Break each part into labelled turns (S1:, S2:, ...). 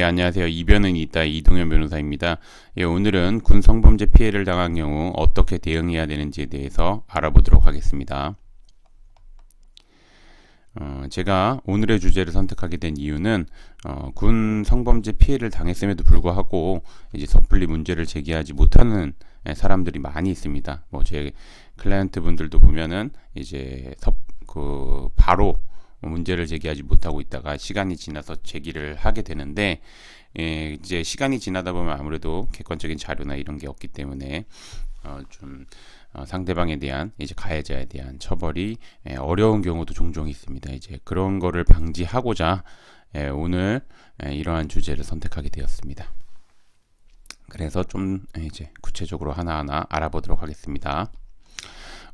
S1: 예, 안녕하세요. 이변은 있다 이동현 변호사입니다. 예, 오늘은 군 성범죄 피해를 당한 경우 어떻게 대응해야 되는지에 대해서 알아보도록 하겠습니다. 어, 제가 오늘의 주제를 선택하게 된 이유는 어, 군 성범죄 피해를 당했음에도 불구하고 이제 섣불리 문제를 제기하지 못하는 예, 사람들이 많이 있습니다. 뭐 제 클라이언트 분들도 보면은 이제 섭, 그 바로 문제를 제기하지 못하고 있다가 시간이 지나서 제기를 하게 되는데 예, 이제 시간이 지나다 보면 아무래도 객관적인 자료나 이런 게 없기 때문에 어, 좀 어, 상대방에 대한 이제 가해자에 대한 처벌이 예, 어려운 경우도 종종 있습니다. 이제 그런 거를 방지하고자 예, 오늘 예, 이러한 주제를 선택하게 되었습니다. 그래서 좀 예, 이제 구체적으로 하나하나 알아보도록 하겠습니다.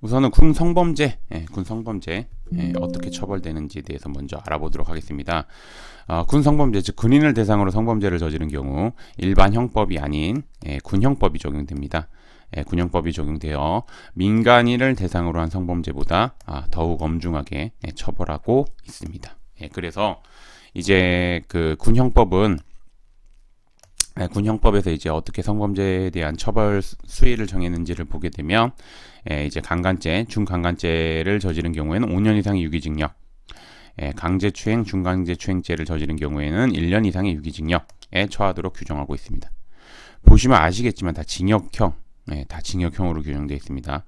S1: 우선은 군 성범죄, 예, 군 성범죄 예, 어떻게 처벌되는지에 대해서 먼저 알아보도록 하겠습니다. 어, 군 성범죄, 즉 군인을 대상으로 성범죄를 저지른 경우 일반 형법이 아닌 예, 군형법이 적용됩니다. 예, 군형법이 적용되어 민간인을 대상으로 한 성범죄보다 아, 더욱 엄중하게 예, 처벌하고 있습니다. 예, 그래서 이제 그 군형법은 예, 군형법에서 이제 어떻게 성범죄에 대한 처벌 수위를 정했는지를 보게 되면 예, 이제 강간죄, 중강간죄를 저지른 경우에는 5년 이상의 유기징역, 예, 강제추행, 중강제추행죄를 저지른 경우에는 1년 이상의 유기징역에 처하도록 규정하고 있습니다. 보시면 아시겠지만 다 징역형, 네, 다 징역형으로 규정되어 있습니다.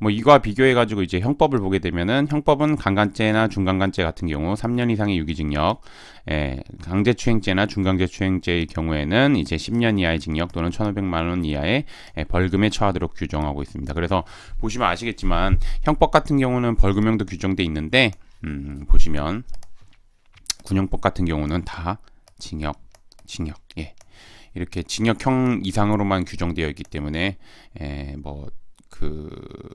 S1: 뭐 이거와 비교해 가지고 이제 형법을 보게 되면은 형법은 강간죄나 중강간죄 같은 경우 3년 이상의 유기징역, 예, 강제추행죄나 중강제추행죄의 경우에는 이제 10년 이하의 징역 또는 1,500만 원 이하의 예, 벌금에 처하도록 규정하고 있습니다. 그래서 보시면 아시겠지만 형법 같은 경우는 벌금형도 규정돼 있는데 음, 보시면 군형법 같은 경우는 다 징역, 징역, 예. 이렇게 징역형 이상으로만 규정되어 있기 때문에 뭐그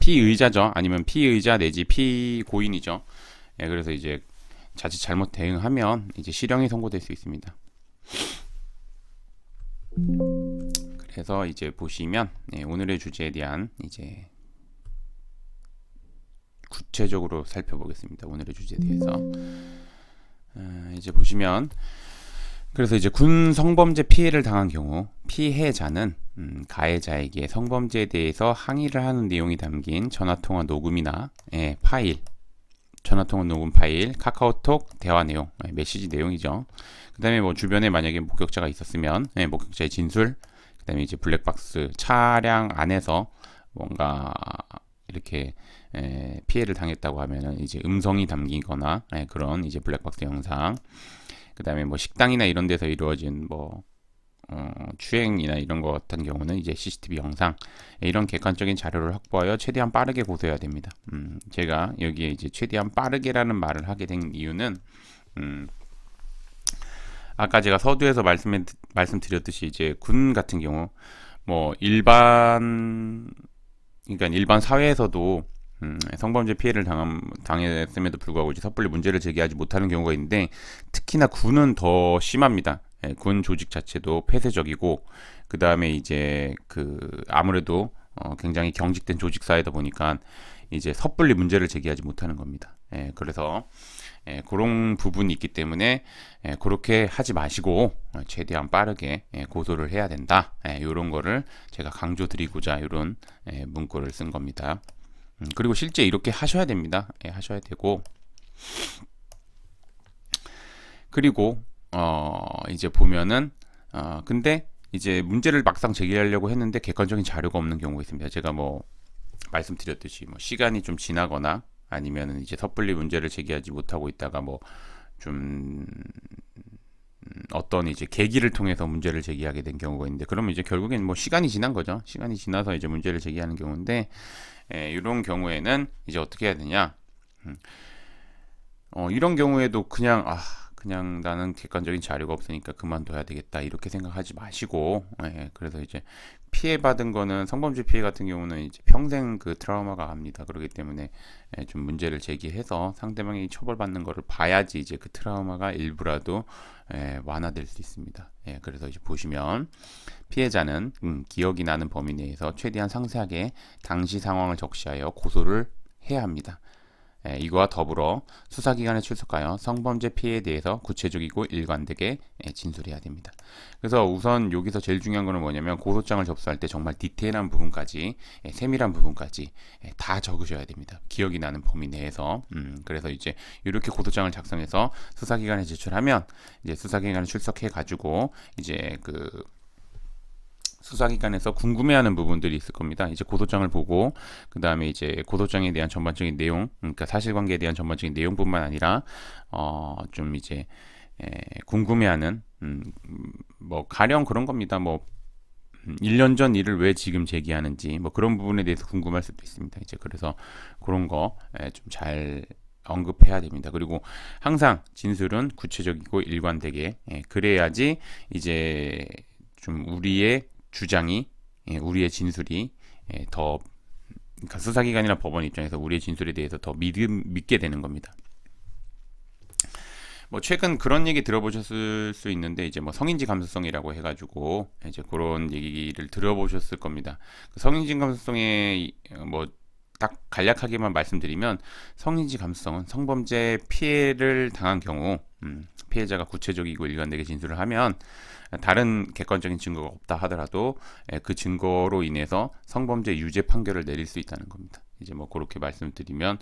S1: 피의자죠. 아니면 피의자 내지 피고인이죠. 예, 그래서 이제 자칫 잘못 대응하면 이제 실형이 선고될 수 있습니다. 그래서 이제 보시면 예, 오늘의 주제에 대한 이제 구체적으로 살펴보겠습니다. 오늘의 주제에 대해서. 어, 이제 보시면 그래서 이제 군 성범죄 피해를 당한 경우 피해자는 음, 가해자에게 성범죄에 대해서 항의를 하는 내용이 담긴 전화통화 녹음이나 예, 파일, 전화통화 녹음 파일, 카카오톡 대화 내용, 예, 메시지 내용이죠. 그다음에 뭐 주변에 만약에 목격자가 있었으면 예, 목격자의 진술, 그다음에 이제 블랙박스 차량 안에서 뭔가 이렇게 예, 피해를 당했다고 하면은 이제 음성이 담기거나 예, 그런 이제 블랙박스 영상. 그다음에 뭐 식당이나 이런 데서 이루어진 뭐 어, 추행이나 이런 것 같은 경우는 이제 CCTV 영상 이런 객관적인 자료를 확보하여 최대한 빠르게 고소해야 됩니다. 음, 제가 여기에 이제 최대한 빠르게라는 말을 하게 된 이유는 음, 아까 제가 서두에서 말씀 말씀드렸듯이 이제 군 같은 경우 뭐 일반 그러니까 일반 사회에서도 음, 성범죄 피해를 당함, 당했음에도 불구하고 이제 섣불리 문제를 제기하지 못하는 경우가 있는데 특히나 군은 더 심합니다. 예, 군 조직 자체도 폐쇄적이고 그 다음에 이제 그 아무래도 어, 굉장히 경직된 조직 사회다 보니까 이제 섣불리 문제를 제기하지 못하는 겁니다. 예, 그래서 예, 그런 부분이 있기 때문에 예, 그렇게 하지 마시고 어, 최대한 빠르게 예, 고소를 해야 된다. 이런 예, 거를 제가 강조드리고자 이런 예, 문구를 쓴 겁니다. 음, 그리고 실제 이렇게 하셔야 됩니다. 예, 하셔야 되고 그리고 어 이제 보면은 어 근데 이제 문제를 막상 제기하려고 했는데 객관적인 자료가 없는 경우가 있습니다. 제가 뭐 말씀드렸듯이 뭐 시간이 좀 지나거나 아니면은 이제 섣불리 문제를 제기하지 못하고 있다가 뭐좀 음, 어떤 이제 계기를 통해서 문제를 제기하게 된 경우가 있는데 그러면 이제 결국엔 뭐 시간이 지난 거죠. 시간이 지나서 이제 문제를 제기하는 경우인데 에, 이런 경우에는 이제 어떻게 해야 되냐? 음, 어, 이런 경우에도 그냥 아 그냥 나는 객관적인 자료가 없으니까 그만둬야 되겠다 이렇게 생각하지 마시고 예, 그래서 이제 피해 받은 거는 성범죄 피해 같은 경우는 이제 평생 그 트라우마가 갑니다. 그렇기 때문에 예, 좀 문제를 제기해서 상대방이 처벌받는 거를 봐야지 이제 그 트라우마가 일부라도 예, 완화될 수 있습니다. 예, 그래서 이제 보시면 피해자는 음, 기억이 나는 범위 내에서 최대한 상세하게 당시 상황을 적시하여 고소를 해야 합니다 예, 이거와 더불어 수사기관에 출석하여 성범죄 피해에 대해서 구체적이고 일관되게 예, 진술해야 됩니다. 그래서 우선 여기서 제일 중요한 거는 뭐냐면 고소장을 접수할 때 정말 디테일한 부분까지 예, 세밀한 부분까지 예, 다 적으셔야 됩니다. 기억이 나는 범위 내에서 음, 그래서 이제 이렇게 고소장을 작성해서 수사기관에 제출하면 이제 수사기관에 출석해 가지고 이제 그 수사기관에서 궁금해하는 부분들이 있을 겁니다. 이제 고소장을 보고 그 다음에 이제 고소장에 대한 전반적인 내용, 그러니까 사실관계에 대한 전반적인 내용뿐만 아니라 어 좀 이제 에, 궁금해하는 음, 뭐 가령 그런 겁니다. 뭐 1년 전 일을 왜 지금 제기하는지 뭐 그런 부분에 대해서 궁금할 수도 있습니다. 이제 그래서 그런 거 좀 잘 언급해야 됩니다. 그리고 항상 진술은 구체적이고 일관되게 예, 그래야지 이제 좀 우리의 주장이 예, 우리의 진술이 예, 더 그러니까 수사기관이나 법원 입장에서 우리의 진술에 대해서 더 믿음, 믿게 되는 겁니다. 뭐 최근 그런 얘기 들어보셨을 수 있는데 이제 뭐 성인지 감수성이라고 해가지고 이제 그런 얘기를 들어보셨을 겁니다. 그 성인지 감수성에 뭐 딱 간략하게만 말씀드리면 성인지 감수성은 성범죄 피해를 당한 경우 음, 피해자가 구체적이고 일관되게 진술을 하면 다른 객관적인 증거가 없다 하더라도 예, 그 증거로 인해서 성범죄 유죄 판결을 내릴 수 있다는 겁니다. 이제 뭐 그렇게 말씀드리면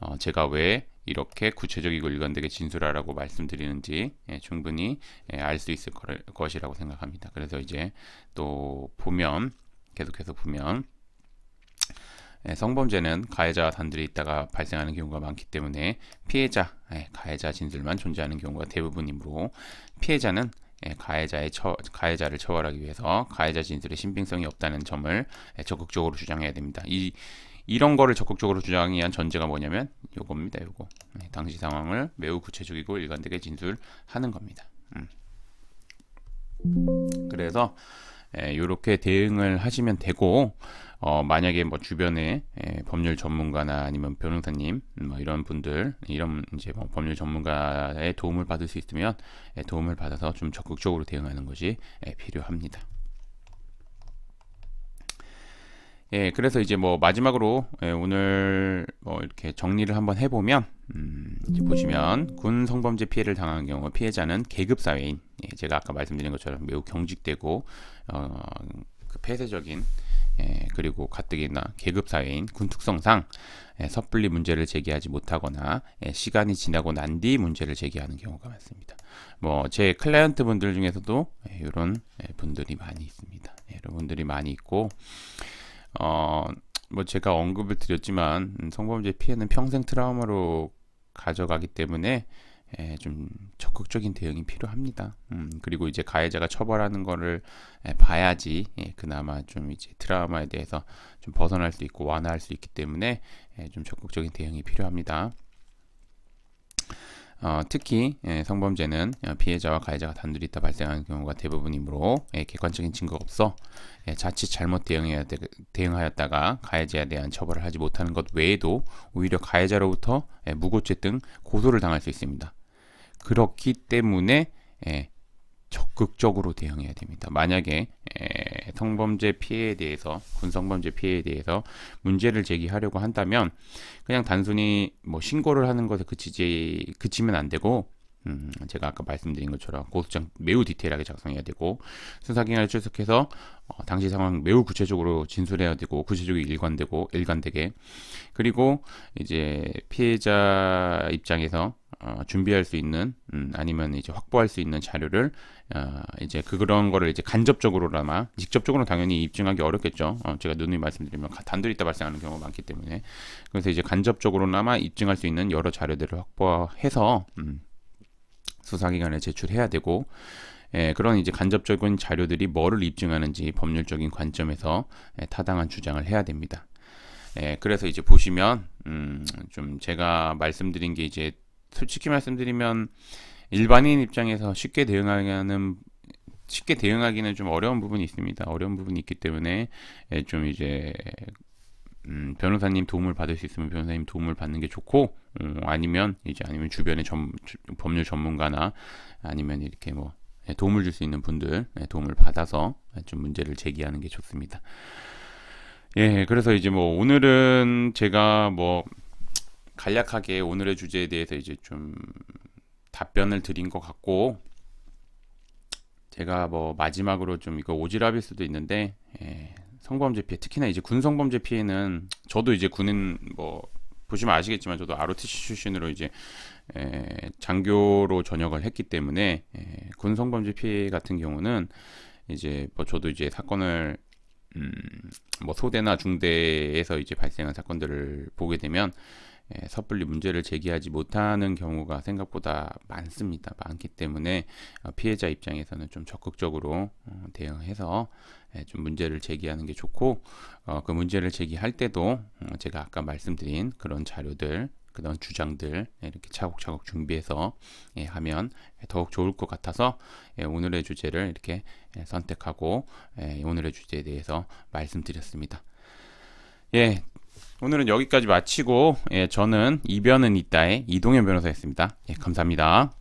S1: 어 제가 왜 이렇게 구체적이고 일관되게 진술하라고 말씀드리는지 예, 충분히 예, 알수 있을 것이라고 생각합니다. 그래서 이제 또 보면 계속해서 보면 예, 성범죄는 가해자와 단둘이 있다가 발생하는 경우가 많기 때문에 피해자, 예, 가해자 진술만 존재하는 경우가 대부분이므로 피해자는 예, 가해자의 처, 가해자를 처벌하기 위해서 가해자 진술의 신빙성이 없다는 점을 예, 적극적으로 주장해야 됩니다. 이 이런 거를 적극적으로 주장하기 위한 전제가 뭐냐면 요겁니다. 요거 예, 당시 상황을 매우 구체적이고 일관되게 진술하는 겁니다. 음. 그래서 이렇게 대응을 하시면 되고 어, 만약에 뭐 주변에 예, 법률 전문가나 아니면 변호사님 뭐 이런 분들 이런 이제 뭐 법률 전문가의 도움을 받을 수 있으면 예, 도움을 받아서 좀 적극적으로 대응하는 것이 예, 필요합니다. 예, 그래서 이제 뭐 마지막으로 예, 오늘 뭐 이렇게 정리를 한번 해보면 음, 보시면 군 성범죄 피해를 당한 경우 피해자는 계급 사회인 예, 제가 아까 말씀드린 것처럼 매우 경직되고 어, 그 폐쇄적인 예, 그리고 가뜩이나 계급 사회인 군 특성상 예, 섣불리 문제를 제기하지 못하거나 예, 시간이 지나고 난 뒤 문제를 제기하는 경우가 많습니다. 뭐 제 클라이언트 분들 중에서도 예, 이런 예, 분들이 많이 있습니다. 예, 이런 분들이 많이 있고 어, 뭐 제가 언급을 드렸지만 음, 성범죄 피해는 평생 트라우마로 가져가기 때문에 예, 좀 적극적인 대응이 필요합니다. 음, 그리고 이제 가해자가 처벌하는 거를 예, 봐야지 예, 그나마 좀 이제 트라우마에 대해서 좀 벗어날 수 있고 완화할 수 있기 때문에 예, 좀 적극적인 대응이 필요합니다. 어, 특히 예, 성범죄는 어, 피해자와 가해자가 단둘이 있다 발생하는 경우가 대부분이므로 예, 객관적인 증거가 없어 예, 자칫 잘못 대응해야 되, 대응하였다가 가해자에 대한 처벌을 하지 못하는 것 외에도 오히려 가해자로부터 예, 무고죄 등 고소를 당할 수 있습니다. 그렇기 때문에 예, 적극적으로 대응해야 됩니다. 만약에 에, 성범죄 피해에 대해서 군성범죄 피해에 대해서 문제를 제기하려고 한다면 그냥 단순히 뭐 신고를 하는 것에 그치지 그치면 안 되고 음, 제가 아까 말씀드린 것처럼 고소장 매우 디테일하게 작성해야 되고 수사기관에 출석해서 어, 당시 상황 매우 구체적으로 진술해야 되고 구체적으로 일관되고 일관되게. 그리고 이제 피해자 입장에서 어, 준비할 수 있는 음, 아니면 이제 확보할 수 있는 자료를 어, 이제 그 그런 거를 이제 간접적으로나마 직접적으로 당연히 입증하기 어렵겠죠. 어, 제가 누누이 말씀드리면 단둘이 있다 발생하는 경우가 많기 때문에 그래서 이제 간접적으로나마 입증할 수 있는 여러 자료들을 확보해서 음, 수사기관에 제출해야 되고 예, 그런 이제 간접적인 자료들이 뭐를 입증하는지 법률적인 관점에서 예, 타당한 주장을 해야 됩니다. 예, 그래서 이제 보시면 음, 좀 제가 말씀드린 게 이제 솔직히 말씀드리면 일반인 입장에서 쉽게 대응하는 쉽게 대응하기는 좀 어려운 부분이 있습니다. 어려운 부분이 있기 때문에 예, 좀 이제 음, 변호사님 도움을 받을 수 있으면 변호사님 도움을 받는 게 좋고 음, 아니면 이제 아니면 주변의 전, 법률 전문가나 아니면 이렇게 뭐 예, 도움을 줄 수 있는 분들 예, 도움을 받아서 좀 문제를 제기하는 게 좋습니다. 예, 그래서 이제 뭐 오늘은 제가 뭐 간략하게 오늘의 주제에 대해서 이제 좀 답변을 드린 것 같고 제가 뭐 마지막으로 좀 이거 오지랖일 수도 있는데 예, 성범죄 피해 특히나 이제 군 성범죄 피해는 저도 이제 군인 뭐 보시면 아시겠지만 저도 ROTC 출신으로 이제 에, 장교로 전역을 했기 때문에 에, 군 성범죄 피해 같은 경우는 이제 뭐 저도 이제 사건을 음, 뭐 소대나 중대에서 이제 발생한 사건들을 보게 되면 에, 섣불리 문제를 제기하지 못하는 경우가 생각보다 많습니다. 많기 때문에 어, 피해자 입장에서는 좀 적극적으로 어, 대응해서 에, 좀 문제를 제기하는 게 좋고 어, 그 문제를 제기할 때도 어, 제가 아까 말씀드린 그런 자료들 그런 주장들 이렇게 차곡차곡 준비해서 예, 하면 더욱 좋을 것 같아서 예, 오늘의 주제를 이렇게 예, 선택하고 예, 오늘의 주제에 대해서 말씀드렸습니다. 예, 오늘은 여기까지 마치고 예, 저는 이변은 이따의 이동현 변호사였습니다. 예, 감사합니다.